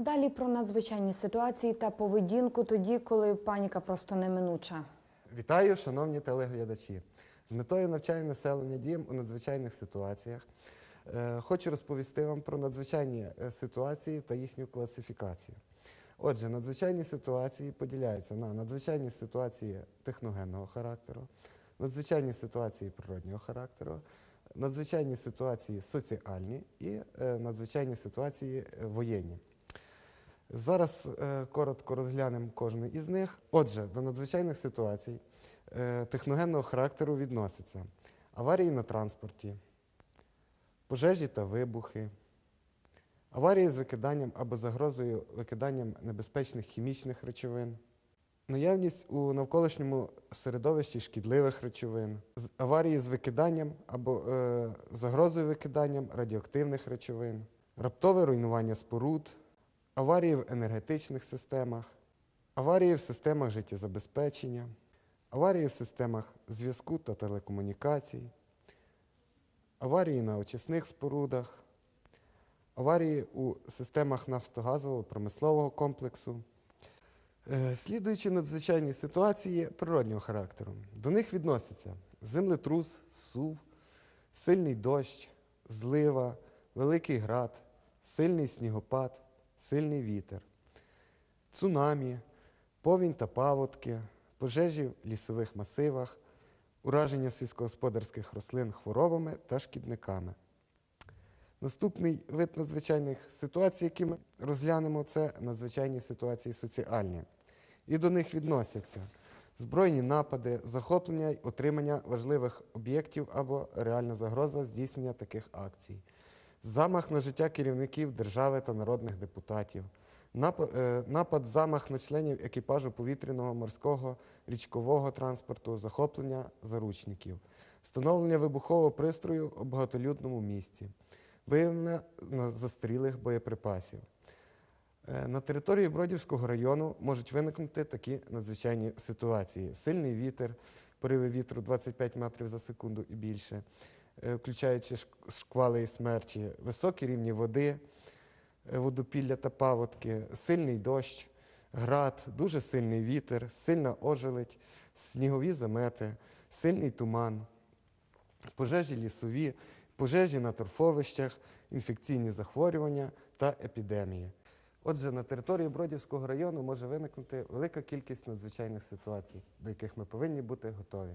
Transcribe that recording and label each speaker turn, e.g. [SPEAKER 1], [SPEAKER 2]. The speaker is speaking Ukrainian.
[SPEAKER 1] Далі про надзвичайні ситуації та поведінку тоді, коли паніка просто неминуча.
[SPEAKER 2] Вітаю, шановні телеглядачі. З метою навчання населення діям у надзвичайних ситуаціях е, хочу розповісти вам про надзвичайні е, ситуації та їхню класифікацію. Отже, надзвичайні ситуації поділяються на надзвичайні ситуації техногенного характеру, надзвичайні ситуації природнього характеру, надзвичайні ситуації соціальні і е, надзвичайні ситуації воєнні. Зараз е, коротко розглянемо кожну із них. Отже, до надзвичайних ситуацій е, техногенного характеру відносяться аварії на транспорті, пожежі та вибухи, аварії з викиданням або загрозою викиданням небезпечних хімічних речовин, наявність у навколишньому середовищі шкідливих речовин, аварії з викиданням або е, загрозою викиданням радіоактивних речовин, раптове руйнування споруд, аварії в енергетичних системах, аварії в системах життєзабезпечення, аварії в системах зв'язку та телекомунікацій, аварії на очисних спорудах, аварії у системах нафтогазового промислового комплексу. Е, Слідуючі надзвичайні ситуації природнього характеру. До них відносяться землетрус, сув, сильний дощ, злива, великий град, сильний снігопад, сильний вітер, цунамі, повінь та паводки, пожежі в лісових масивах, ураження сільськогосподарських рослин хворобами та шкідниками. Наступний вид надзвичайних ситуацій, які ми розглянемо, це надзвичайні ситуації соціальні. І до них відносяться збройні напади, захоплення й отримання важливих об'єктів або реальна загроза здійснення таких акцій, замах на життя керівників держави та народних депутатів, напад, напад замах на членів екіпажу повітряного, морського, річкового транспорту, захоплення заручників, встановлення вибухового пристрою у багатолюдному місці, виявлення застарілих боєприпасів. Е, На території Бродівського району можуть виникнути такі надзвичайні ситуації: сильний вітер, пориви вітру 25 метрів за секунду і більше, е, включаючи шквали і смерчі, високі рівні води, е, водопілля та паводки, сильний дощ, град, дуже сильний вітер, сильна ожеледь, снігові замети, сильний туман, пожежі лісові, пожежі на торфовищах, інфекційні захворювання та епідемії. Отже, на території Бродівського району може виникнути велика кількість надзвичайних ситуацій, до яких ми повинні бути готові.